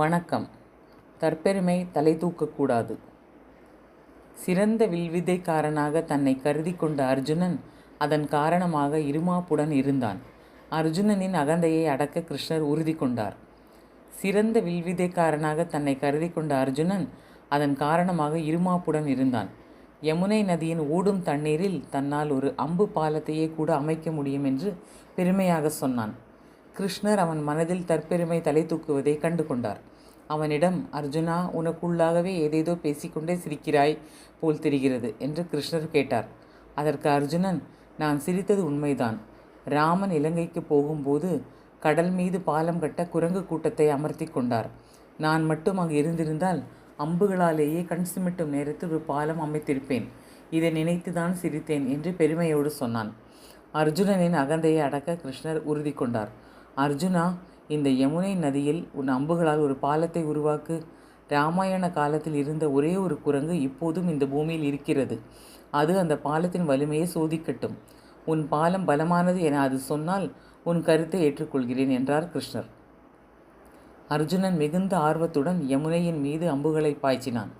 வணக்கம். தற்பெருமை தலை தூக்கக்கூடாது. சிறந்த வில்வித்தைக்காரனாக தன்னை கருதி கொண்ட அர்ஜுனன் அதன் காரணமாக இருமாப்புடன் இருந்தான். அர்ஜுனனின் அகந்தையை அடக்க கிருஷ்ணர் உறுதி கொண்டார். சிறந்த வில்விதைக்காரனாக தன்னை கருதி கொண்ட அர்ஜுனன் அதன் காரணமாக இருமாப்புடன் இருந்தான். யமுனை நதியின் ஓடும் தண்ணீரில் தன்னால் ஒரு அம்பு பாலத்தையே கூட அமைக்க முடியும் என்று பெருமையாக சொன்னான். கிருஷ்ணர் அவன் மனதில் தற்பெருமை தலை தூக்குவதை கண்டு கொண்டார் அவனிடம் அர்ஜுனா உனக்குள்ளாகவே ஏதேதோ பேசிக்கொண்டே சிரிக்கிறாய் போல் தெரிகிறது என்று கிருஷ்ணர் கேட்டார். அதற்கு அர்ஜுனன் நான் சிரித்தது உண்மைதான். ராமன் இலங்கைக்கு போகும்போது கடல் மீது பாலம் கட்ட குரங்கு கூட்டத்தை அமர்த்தி கொண்டார். நான் மட்டும் அங்கு இருந்திருந்தால் அம்புகளாலேயே கண் சிமிட்டும் நேரத்தில் ஒரு பாலம் அமைத்திருப்பேன். இதை நினைத்துதான் சிரித்தேன் என்று பெருமையோடு சொன்னான். அர்ஜுனனின் அகந்தையை அடக்க கிருஷ்ணர் உறுதி கொண்டார். அர்ஜுனா இந்த யமுனை நதியில் உன் அம்புகளால் ஒரு பாலத்தை உருவாக்கு. ராமாயண காலத்தில் இருந்த ஒரே ஒரு குரங்கு இப்போதும் இந்த பூமியில் இருக்கிறது. அது அந்த பாலத்தின் வலிமையை சோதிக்கட்டும். உன் பாலம் பலமானது என அது சொன்னால் உன் கருத்தை ஏற்றுக்கொள்கிறேன் என்றார் கிருஷ்ணர். அர்ஜுனன் மிகுந்த ஆர்வத்துடன் யமுனையின் மீது அம்புகளை பாய்ச்சினான்.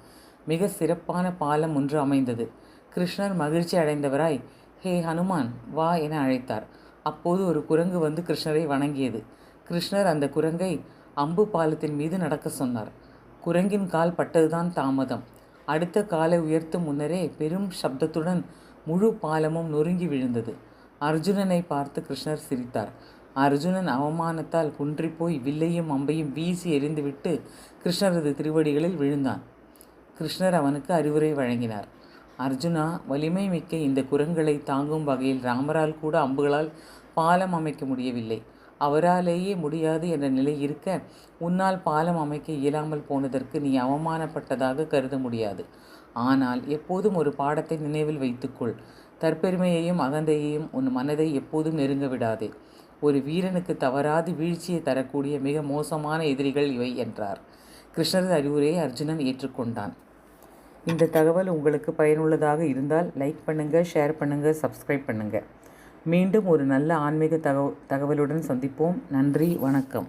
மிக சிறப்பான பாலம் ஒன்று அமைந்தது. கிருஷ்ணர் மகிழ்ச்சி அடைந்தவராய் ஹே ஹனுமான் வா என அழைத்தார். அப்போது ஒரு குரங்கு வந்து கிருஷ்ணரை வணங்கியது. கிருஷ்ணர் அந்த குரங்கை அம்பு பாலத்தின் மீது நடக்க சொன்னார். குரங்கின் கால் பட்டதுதான் தாமதம். அடுத்த காலை உயர்த்தும் முன்னரே பெரும் சப்தத்துடன் முழு பாலமும் நொறுங்கி விழுந்தது. அர்ஜுனனை பார்த்து கிருஷ்ணர் சிரித்தார். அர்ஜுனன் அவமானத்தால் குன்றிப்போய் வில்லையும் அம்பையும் வீசி எறிந்துவிட்டு கிருஷ்ணரது திருவடிகளில் விழுந்தான். கிருஷ்ணர் அவனுக்கு அறிவுரை வழங்கினார். அர்ஜுனா வலிமை மிக்க இந்த குரங்களை தாங்கும் வகையில் ராமரால் கூட அம்புகளால் பாலம் அமைக்க முடியவில்லை. அவராலேயே முடியாது என்ற நிலை இருக்க உன்னால் பாலம் அமைக்க இயலாமல் போனதற்கு நீ அவமானப்பட்டதாக கருத முடியாது. ஆனால் எப்போதும் ஒரு பாடத்தை நினைவில் வைத்துக்கொள். தற்பெருமையையும் அகந்தையையும் உன் மனதை எப்போதும் நெருங்க விடாதே. ஒரு வீரனுக்கு தவறாது வீழ்ச்சியை தரக்கூடிய மிக மோசமான எதிரிகள் இவை என்றார். கிருஷ்ணரது அறிவுரையை அர்ஜுனன் ஏற்றுக்கொண்டான். இந்த தகவல் உங்களுக்கு பயனுள்ளதாக இருந்தால் லைக் பண்ணுங்கள் ஷேர் பண்ணுங்கள் சப்ஸ்கிரைப் பண்ணுங்கள் மீண்டும் ஒரு நல்ல ஆன்மீக தகவ தகவலுடன் சந்திப்போம். நன்றி வணக்கம்.